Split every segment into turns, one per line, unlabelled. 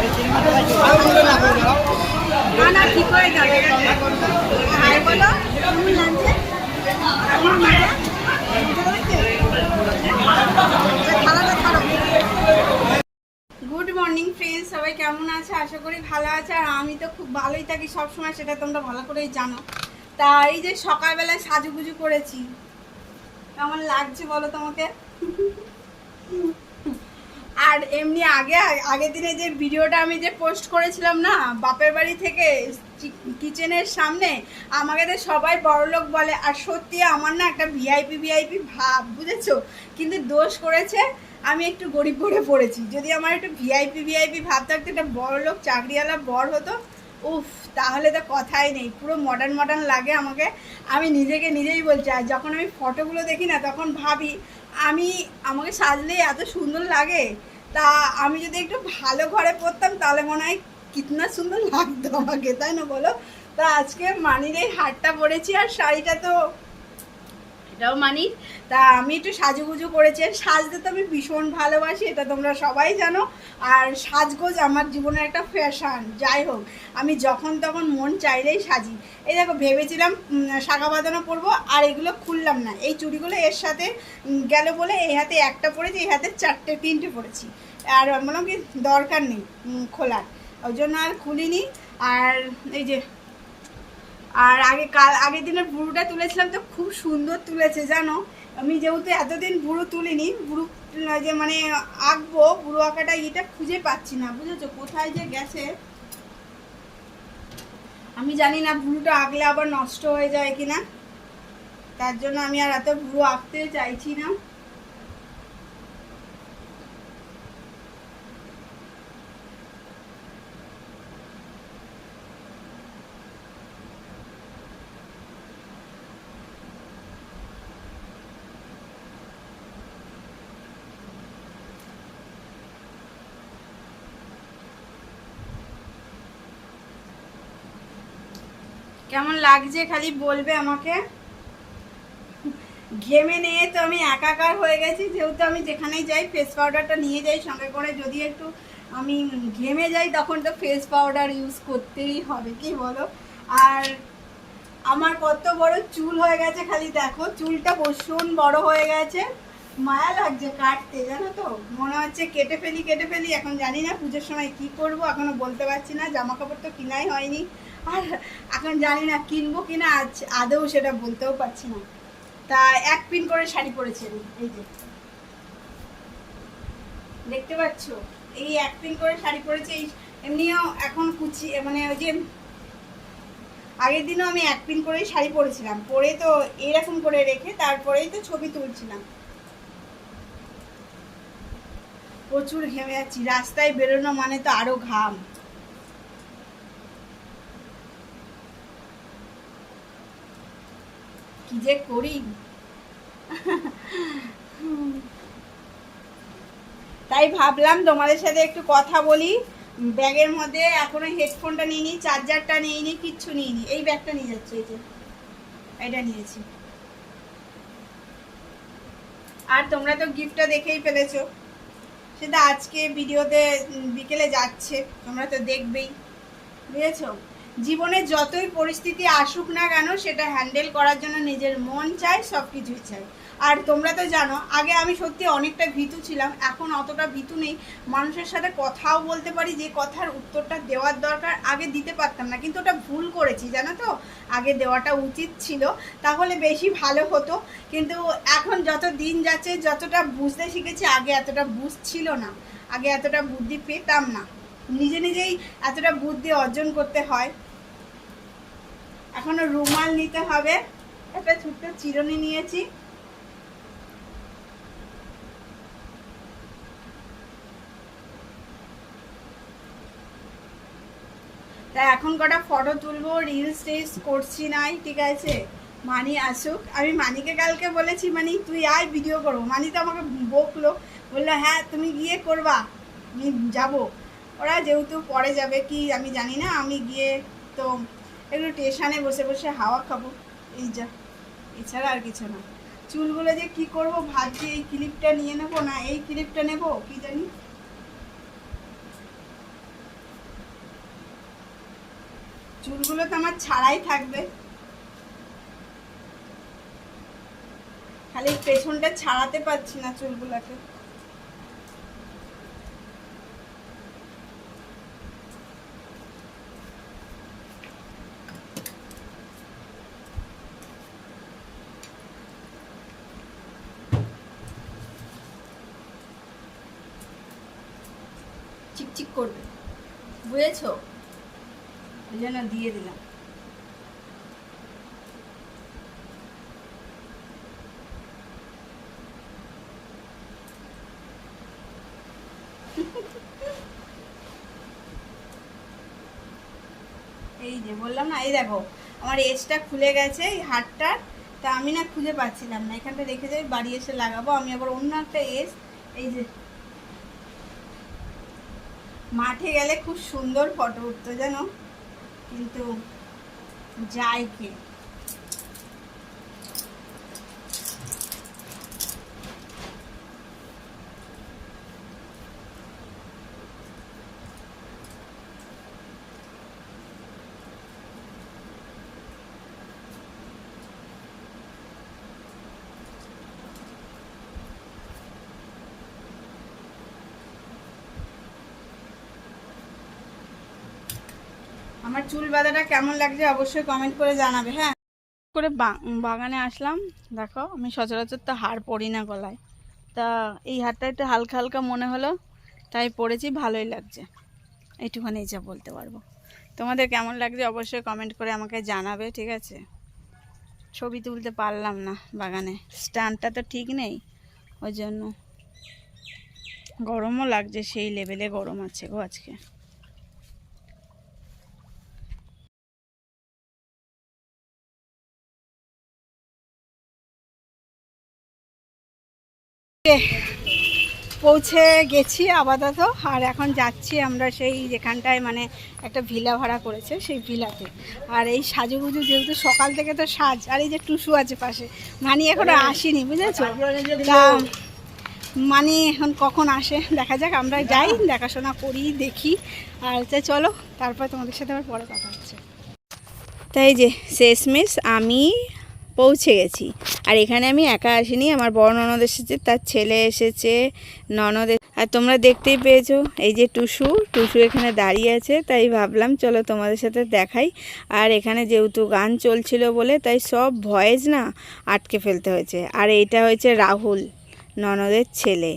Good morning friends সবাই কেমন আছে? আশা করি ভালো আছে। আর আমি তো খুব ভালোই থাকি সব সময় সেটা তোমরা ভালো করেই জানো। তা এই যে সকালবেলায় সাজুগুজু করেছি, কেমন লাগছে বলো তোমাকে? আর এমনি আগে আগের দিনে যে ভিডিওটা আমি যে পোস্ট করেছিলাম না, বাপের বাড়ি থেকে কিচেনের সামনে, আমাকে তো সবাই বড়লোক বলে, আর সত্যি আমার না একটা ভিআইপি ভিআইপি ভাব, বুঝেছ? কিন্তু দোষ করেছে, আমি একটু গরিব করে পড়েছি। যদি আমার একটু ভিআইপি ভিআইপি ভাব থাকতো, একটা বড়লোক চাকরিওয়ালা বর হতো, উফ, তাহলে তো কথাই নেই। পুরো মডার্ন মডার্ন লাগে আমাকে। আমি নিজেকে নিজেই বলছি, আর যখন আমি ফটোগুলো দেখি না, তখন ভাবি, আমি, আমাকে সাজলে এত সুন্দর লাগে। তা আমি যদি একটু ভালো ঘরে পড়তাম, তাহলে মনে হয় কিতনা সুন্দর লাগতো আমাকে, তাই না বলো? তা আজকে মানির এই হারটা পরেছি আর শাড়িটা তো এটাও মানি। তা আমি একটু সাজুগুজু করেছি সাজতে তো আমি ভীষণ ভালোবাসি, এটা তোমরা সবাই জানো। আর সাজগোজ আমার জীবনের একটা ফ্যাশন যাই হোক, আমি যখন তখন মন চাইলেই সাজি। এই দেখো, ভেবেছিলাম শাখা বাঁধানো পরবো, আর এগুলো খুললাম না। এই চুড়িগুলো এর সাথে গেল বলে এই হাতে একটা পরেছি, এই হাতে চারটে, তিনটে পরেছি। আর বললাম কি, দরকার নেই খোলার। ওই জন্য আর খুলিনি। আর এই যে আর আগে কাল আগের দিনের বুড়োটা তুলেছিলাম তো খুব সুন্দর তুলেছে, জানো? আমি যেহেতু এতদিন বুড়ো তুলিনি, বুড়ো যে মানে আঁকবো, বুড়ো আঁকাটা এটা খুঁজে পাচ্ছি না, বুঝেছ? কোথায় যে গেছে? আমি জানি না বুড়োটা আঁকলে আবার নষ্ট হয়ে যায় কিনা। তার জন্য আমি আর এত বুড়ো আঁকতে চাইছি না। কেমন লাগছে খালি বলবে আমাকে? ঘেমে নিয়ে তো আমি একাকার হয়ে গেছি, যেহেতু আমি যেখানেই যাই ফেস পাউডারটা নিয়ে যাই সঙ্গে করে, যদি একটু আমি ঘেমে যাই তখন তো ফেস পাউডার ইউজ করতেই হবে, কি বলো? আর আমার কত বড় চুল হয়ে গেছে খালি দেখো, চুলটা ভীষণ বড় হয়ে গেছে। মায়া লাগছে কাটতে, জানো তো? মনে হচ্ছে কেটে ফেলি কেটে ফেলি, এখন জানি না পুজোর সময় কি করব, এখনও বলতে পারছি না জামা কাপড় তো কিনাই হয়নি। আর এখন জানি না, কিনবো কিনা আজ আদৌ সেটা বলতেও পারছি না। তা এক পিন করে শাড়ি পরেছি আমি, এই যে। দেখতে পাচ্ছ? এই এক পিন করে শাড়ি পরেছি এমনিও এখন কুচি মানে ওই যে আগের দিনও আমি এক পিন করেই শাড়ি পরেছিলাম, পরে তো এরকম করে রেখে তারপরেই তো ছবি তুলছিলাম। প্রচুর ঘেমে যাচ্ছি রাস্তায় বেরোনো মানে তো আরও ঘাম। কি যে করি? তাই ভাবলাম তোমাদের সাথে একটু কথা বলি। ব্যাগের মধ্যে এখনও হেডফোনটা নিয়ে নিই চার্জারটা নিয়ে নিই কিচ্ছু নিয়ে নিই এই ব্যাগটা নিয়ে যাচ্ছে, এই যে। এটা নিয়েছি। আর তোমরা তো গিফটটা দেখেই ফেলেছো। সেটা আজকে ভিডিওতে বিকেলে যাচ্ছে। তোমরা তো দেখবেই। বুঝেছ? জীবনে যতই পরিস্থিতি আসুক না কেন, সেটা হ্যান্ডেল করার জন্য নিজের মন চাই সব কিছুই চাই। আর তোমরা তো জানো, আগে আমি সত্যি অনেকটা ভীতু ছিলাম, এখন অতটা ভীতু নেই। মানুষের সাথে কথাও বলতে পারি, যে কথার উত্তরটা দেওয়ার দরকার আগে দিতে পারতাম না, কিন্তু ওটা ভুল করেছি, জানো তো? আগে দেওয়াটা উচিত ছিল, তাহলে বেশি ভালো হতো। কিন্তু এখন যত দিন যাচ্ছে, যতটা বুঝতে শিখেছি, আগে এতটা বুঝছিল না। আগে এতটা বুদ্ধি পেতাম না। নিজে নিজেই এতটা বুদ্ধি অর্জন করতে হয়। এখনও রুমাল নিতে হবে। একটা ছোট্ট চিরুনি নিয়েছি। তা এখন কটা ফটো তুলবো রিলস টিলস করছি নাই, ঠিক আছে? মানি আসুক। আমি মানিকে কালকে বলেছি, মানি, তুই আয় ভিডিও করব। মানি তো আমাকে বকলো। বলল হ্যাঁ তুমি গিয়ে করবা। আমি যাব। ওরা যেহেতু পরে যাবে কি আমি জানি না। আমি গিয়ে তো এগুলো টেশানে বসে বসে হাওয়া খাব। এই যা। এছাড়া আর কিছু না। চুলগুলো যে কি করব ভাবছি এই ক্লিপটা নিয়ে নেব না, এই ক্লিপটা নেব, কি জানি? চুলগুলো তো আমার ছাড়াই থাকবে। খালি পেছনটা ছাড়াতে পারছি না চুলগুলোকে। জন্য দিয়ে দিলাম। এই যে, বললাম না, এই দেখো, আমার এজটা খুলে গেছে, এই হাটটার তা আমি না খুঁজে পাচ্ছিলাম না, এখানটা রেখে যাই, বাড়ি এসে লাগাবো, আমি আবার অন্য একটা এজ, এই যে। মাঠে গেলে খুব সুন্দর ফটো উঠতো, জানো? কিন্তু যায় কে। আমার চুল বাঁধাটা কেমন লাগছে অবশ্যই কমেন্ট করে জানাবে হ্যাঁ? করে বাগানে আসলাম, দেখো, আমি সচরাচর তো হার পরি না গলায়। তা এই হারটা একটু হালকা হালকা মনে হলো, তাই পরেছি, ভালোই লাগছে। এইটুখানি যা বলতে পারব। তোমাদের কেমন লাগছে অবশ্যই কমেন্ট করে আমাকে জানাবে, ঠিক আছে? ছবি তুলতে পারলাম না বাগানে। স্ট্যান্ডটা তো ঠিক নেই, ওই জন্য। গরমও লাগছে, সেই লেভেলে গরম আছে গো আজকে। পৌঁছে গেছি আপাতত আর এখন যাচ্ছি আমরা সেই যেখানটায় মানে একটা ভিলা ভাড়া করেছে সেই ভিলাতে। আর এই সাজুগুজু যেহেতু সকাল থেকে তো সাজ আর এই যে টুসু আছে পাশে মানি এখনও আসেনি বুঝেছ? তা মানি এখন কখন আসে দেখা যাক আমরা যাই দেখাশোনা করি দেখি। আর চলো তারপর তোমাদের সাথে আবার পরে কথা হচ্ছে। তাই যে শেষমেশ আমি পৌঁছে গেছি। আর এখানে আমি একা আসিনি, আমার বড় ননদ এসেছে, তার ছেলে এসেছে, ননদ আর তোমরা দেখতেই পেয়েছ, এই যে টুসু টুসু এখানে দাঁড়িয়ে আছে, তাই ভাবলাম চলো তোমাদের সাথে দেখাই। আর এখানে যেহেতু গান চলছিল বলে, তাই সব ভয়েস না আটকে ফেলতে হয়েছে। আর এইটা হয়েছে রাহুল, ননদের ছেলে।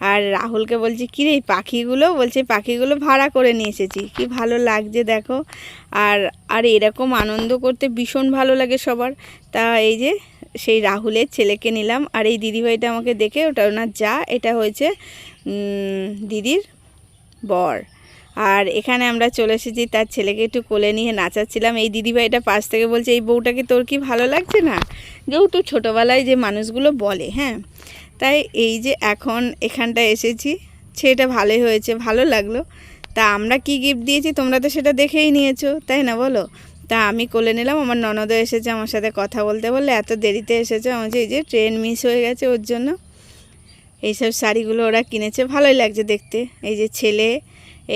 আর রাহুলকে বলছি কী রে পাখিগুলো? বলছে, পাখিগুলো ভাড়া করে নিয়ে এসেছি। কি ভালো লাগছে দেখো। আর আর এরকম আনন্দ করতে ভীষণ ভালো লাগে সবার। তা এই যে, সেই রাহুলের ছেলেকে নিলাম। আর এই দিদিভাইটা আমাকে দেখে, ওটা ওনার যা, এটা হয়েছে দিদির বর। আর এখানে আমরা চলে এসেছি, তার ছেলেকে একটু কোলে নিয়ে নাচাচ্ছিলাম। এই দিদিভাইটা পাশ থেকে বলছে, এই বউটাকে তোর কি ভালো লাগছে না? যেহেতু ছোটোবেলায় যে মানুষগুলো বলে হ্যাঁ? তাই এই যে এখন এখানটায় এসেছি সেটা ভালোই হয়েছে, ভালো লাগল। তা আমরা কি গিফট দিয়েছি তোমরা তো সেটা দেখেই নিয়েছো, তাই না বলো? তা আমি কোলে নিলাম, আমার ননদও এসেছে আমার সাথে কথা বলতে বললে, এত দেরিতে এসেছে, আমার এই যে ট্রেন মিস হয়ে গেছে ওর জন্য। এইসব শাড়িগুলো ওরা কিনেছে, ভালোই লাগছে দেখতে। এই যে ছেলে,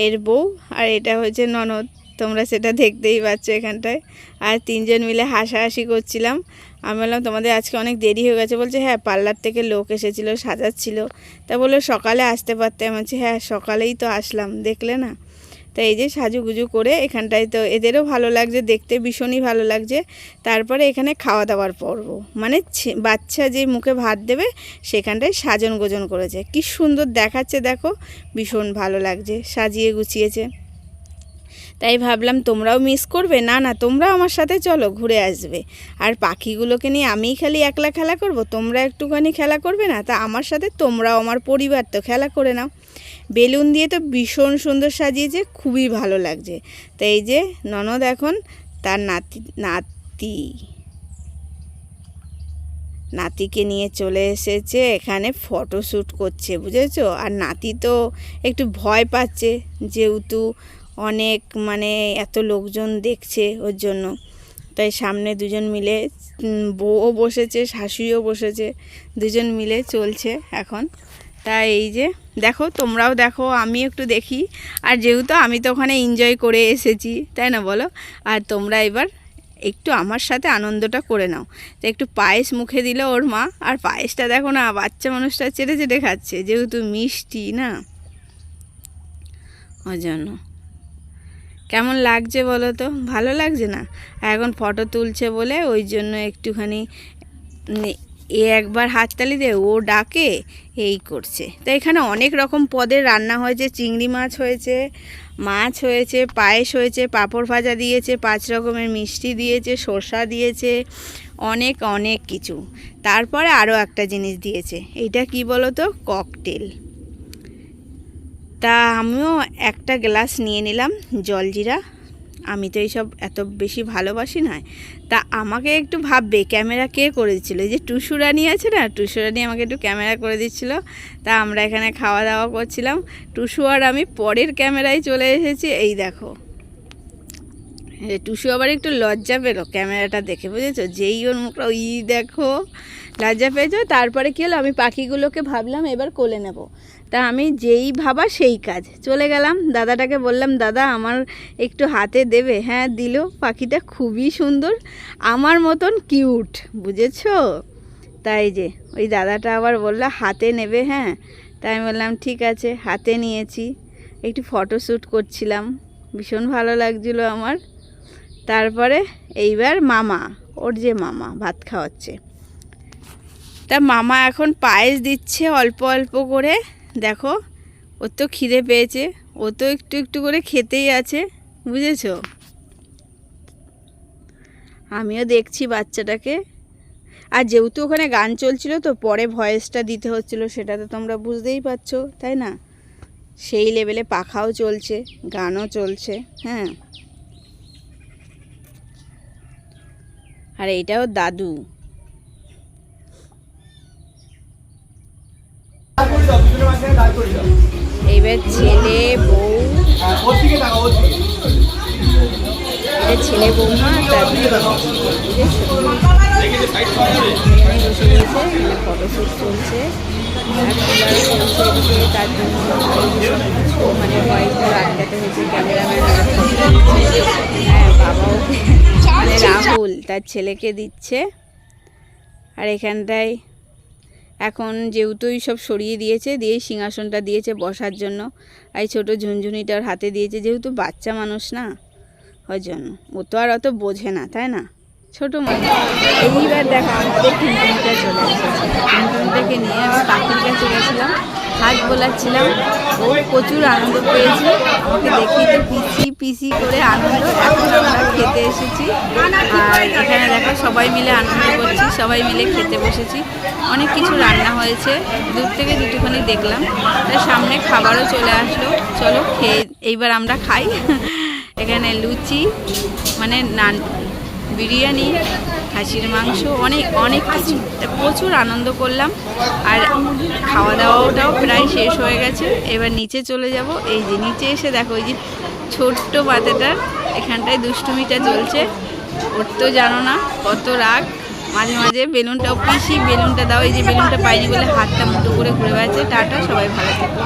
এর বউ আর এটা হচ্ছে ননদ, তোমরা সেটা দেখতেই পাচ্ছ এখানটায়। আর তিনজন মিলে হাসাহাসি করছিলাম। আমি বললাম, তোমাদের আজকে অনেক দেরি হয়ে গেছে। বলছে হ্যাঁ পার্লার থেকে লোক এসেছিল, সাজাচ্ছিল। তা বলল, সকালে আসতে পারতে আমি বলছি হ্যাঁ সকালেই তো আসলাম, দেখলে না? তো এই যে সাজুগুজু করে এখানটায় তো এদেরও ভালো লাগছে, দেখতে ভীষণই ভালো লাগছে। তারপরে এখানে খাওয়া দাওয়ার পর্ব। মানে বাচ্চা যে মুখে ভাত দেবে, সেখানটায় সাজন গোজন করেছে। কি সুন্দর দেখাচ্ছে, দেখো। ভীষণ ভালো লাগছে, সাজিয়ে গুছিয়েছে। তাই ভাবলাম তোমরাও মিস করবে। না না, তোমরাও আমার সাথে চলো, ঘুরে আসবে। আর পাখিগুলোকে নিয়ে আমিই খালি একলা খেলা করব? তোমরা একটুখানি খেলা করবে না? তা আমার সাথে তোমরাও আমার পরিবার তো খেলা করে নাও। বেলুন দিয়ে তো ভীষণ সুন্দর সাজিয়েছে, খুবই ভালো লাগছে। তো এই যে ননদ এখন তার নাতি নাতি, নাতিকে নিয়ে চলে এসেছে, এখানে ফটোশ্যুট করছে, বুঝেছ? আর নাতি তো একটু ভয় পাচ্ছে, যেহেতু অনেক মানে এত লোকজন দেখছে ওর জন্য। তাই সামনে দুজন মিলে বউও বসেছে, শাশুড়িও বসেছে, দুজন মিলে চলছে এখন। তাই এই যে, দেখো তোমরাও দেখো আমি একটু দেখি। আর যেহেতু আমি তো ওখানে এনজয় করে এসেছি, তাই না বলো? আর তোমরা এবার একটু আমার সাথে আনন্দটা করে নাও। তো একটু পায়েস মুখে দিল ওর মা, আর পায়েসটা দেখো না, বাচ্চা মানুষটা চেটে চেটে খাচ্ছে, যেহেতু মিষ্টি না। ওই জন্য কেমন লাগছে বলো তো? ভালো লাগছে না? এখন ফটো তুলছে বলে ওই জন্য একটুখানি এ একবার হাততালি দে ও ডাকে, এই করছে। তো এখানে অনেক রকম পদের রান্না হয়েছে, চিংড়ি মাছ হয়েছে মাছ হয়েছে, পায়েস হয়েছে, পাঁপড় ভাজা দিয়েছে, পাঁচ রকমের মিষ্টি দিয়েছে, শসা দিয়েছে, অনেক অনেক কিছু। তারপরে আরও একটা জিনিস দিয়েছে। এটা কি বলো তো? ককটেল তা আমিও একটা গ্লাস নিয়ে নিলাম জলজিরা আমি তো এইসব এত বেশি ভালোবাসি না। তা আমাকে একটু ভাববে, ক্যামেরা কে করে দিচ্ছিল যে টুসুরানি আছে না টুসুরানি আমাকে একটু ক্যামেরা করে দিচ্ছিল। তা আমরা এখানে খাওয়া দাওয়া করছিলাম। টুসু আর আমি পরের ক্যামেরায় চলে এসেছি, এই দেখো। টুসু আবার একটু লজ্জা পেল ক্যামেরাটা দেখে, বুঝেছ? যেই ওর মুখটা, ওই দেখো, লজ্জা পেয়েছ। তারপরে কী হলো? আমি পাখিগুলোকে ভাবলাম এবার কোলে নেব। তা আমি যেই ভাবা সেই কাজ। চলে গেলাম, দাদাটাকে বললাম, দাদা, আমার একটু হাতে দেবে। হ্যাঁ দিল। পাখিটা খুবই সুন্দর, আমার মতন কিউট, বুঝেছ? তাই যে, ওই দাদাটা আবার বলল, হাতে নেবে হ্যাঁ? তাই আমি বললাম, ঠিক আছে, হাতে নিয়েছি। একটু ফটোশ্যুট করছিলাম। ভীষণ ভালো লাগছিল আমার। তারপরে এইবার মামা, ওর যে মামা ভাত খাওয়াচ্ছে। তা মামা এখন পায়েস দিচ্ছে অল্প অল্প করে। দেখো, ওর তো খিদে পেয়েছে, ও তো একটু একটু করে খেতেই আছে, বুঝেছ? আমিও দেখছি বাচ্চাটাকে। আর যেহেতু ওখানে গান চলছিল, তো পরে ভয়েসটা দিতে হচ্ছিল, সেটা তো তোমরা বুঝতেই পারছ, তাই না? সেই লেভেলে পাখাও চলছে, গানও চলছে হ্যাঁ। আর এইটাও দাদু। এবার ছেলে বউ। এটা ছেলে বৌমা তারপরে ফটোশ্যুট চলছে। মানে রাহুল তার ছেলেকে দিচ্ছে। আর এখানটায় এখন যেহেতু সব সরিয়ে দিয়েছে দিয়ে সিংহাসনটা দিয়েছে বসার জন্য। আর ছোটো ঝুনঝুনিটা ওর হাতে দিয়েছে, যেহেতু বাচ্চা মানুষ না ওই জন্য। ও তো আর অত বোঝে না, তাই না? ছোটো মানুষ। এইবার দেখো আমাদের টুনটুনিটা চলে এসেছে। টুনটুনিটাকে নিয়ে আমি পাখির কাছে গেছিলাম হাত বোলাচ্ছিলাম। ও প্রচুর আনন্দ পেয়েছে। আমাকে দেখি তো পিসি পিসি করে আনন্দ। এখন আমরা খেতে এসেছি। আর এখানে দেখো সবাই মিলে আনন্দ করছি, সবাই মিলে খেতে বসেছি। অনেক কিছু রান্না হয়েছে। দূর থেকে যেটুখানি দেখলাম। তার সামনে খাবারও চলে আসলো। চলো খেয়ে, এইবার আমরা খাই। এখানে লুচি মানে নান বিরিয়ানি, খাসির মাংস, অনেক অনেক কিছু। প্রচুর আনন্দ করলাম। আর খাওয়া দাওয়াটাও প্রায় শেষ হয়ে গেছে। এবার নিচে চলে যাব। এই যে নিচে এসে দেখো, এই যে ছোট্ট বাচ্চাটার এখানটায় দুষ্টুমিটা চলছে। ওর তো জানো না, কত রাগ। মাঝে মাঝে বেলুনটাও পিসি, বেলুনটা দাও, এই যে বেলুনটা পাইনি বলে হাতটা মুটো করে ঘুরে বেড়াচ্ছে। টাটা, সবাই ভালো থাকো।